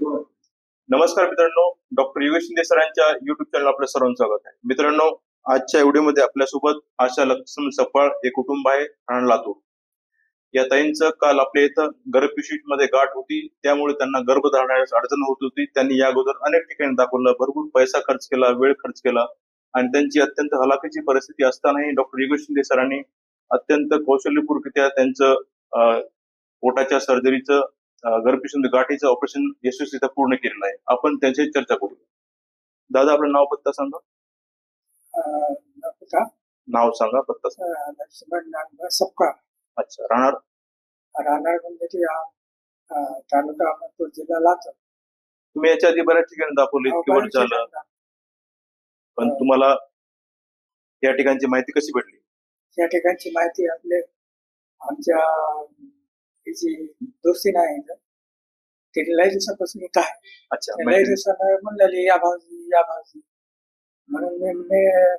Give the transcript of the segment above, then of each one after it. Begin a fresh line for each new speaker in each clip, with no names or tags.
नमस्कार मित्रांनो डॉक्टर योगेश शिंदे सरांच्या युट्यूब चॅनल आपलं सर्वांचं स्वागत आहे. मित्रांनो आजच्या व्हिडिओमध्ये आपल्यासोबत आशा लक्ष्मण सफाळ हे कुटुंब आहे लातूर. या ताईंचं काल आपल्या इथं गर्भपिशवीमध्ये गाठ होती त्यामुळे त्यांना गर्भधारणास अडचण होत होती. त्यांनी या अगोदर अनेक ठिकाणी दाखवलं भरपूर पैसा खर्च केला वेळ खर्च केला आणि त्यांची अत्यंत हलाखीची परिस्थिती असतानाही डॉक्टर योगेश शिंदे सरांनी अत्यंत कौशल्यपूर्वरित्या त्यांचं पोटाच्या सर्जरीचं गर्भपिशवी गाठीचं ऑपरेशन यशस्वीरित्या पूर्ण केलेलं आहे. आपण त्यांच्याशी चर्चा करू. दादा आपलं नाव पत्ता सांगा. नाव सांगा पत्ता सांगा.
लक्ष्मण सपकाळ
अच्छा राहणार?
राहणार म्हणजे हा अं, तालुका अहमदपूर जिल्हा लातूर.
तुम्ही याच्या आधी बऱ्याच ठिकाणी दाखवले इतके वर्ष झालं. पण तुम्हाला या ठिकाणची माहिती कशी भेटली?
या ठिकाणची माहिती आपले आमच्या ही जी दोस्ती नाही ती लय दिवसापासून इथं आहे
अच्छा
लय दिवसानं म्हणलेली या भाऊजी या भाऊजी. म्हणून मी म्हणजे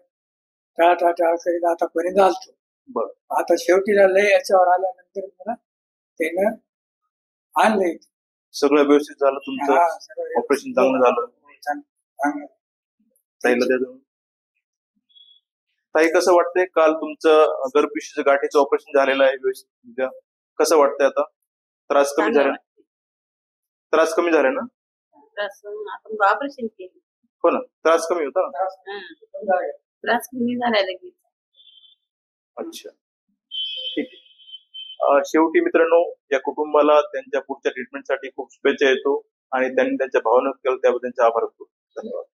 टाळ टाळ टाळ करीत आतापर्यंत आलतो.
बरं.
आता शेवटीला लय याच्यावर आल्यानंतर मला त्यानं आणलंय
सगळं व्यवस्थित झालं तुमचं? ऑपरेशन चांगलं झालं. ताईला. ताई कसं वाटतंय? काल तुमचं गर्भपिशवीचं गाठीचं ऑपरेशन झालेलं आहे व्यवस्थित कसं वाटतंय आता? त्रास कमी झाला त्रास कमी झाला ना?
त्रास आपण ऑपरेशन केलं.
हो ना? त्रास कमी होता ना?
हा. त्रास कमी झाला लगेच.
अच्छा. ठीक आहे. अं, शेवटी मित्रांनो या कुटुंबाला त्यांच्या पुढच्या ट्रीटमेंटसाठी खूप शुभेच्छा येतो आणि त्यांनी त्यांच्या भावना केलं त्याबद्दल त्यांचे आभार करतो धन्यवाद.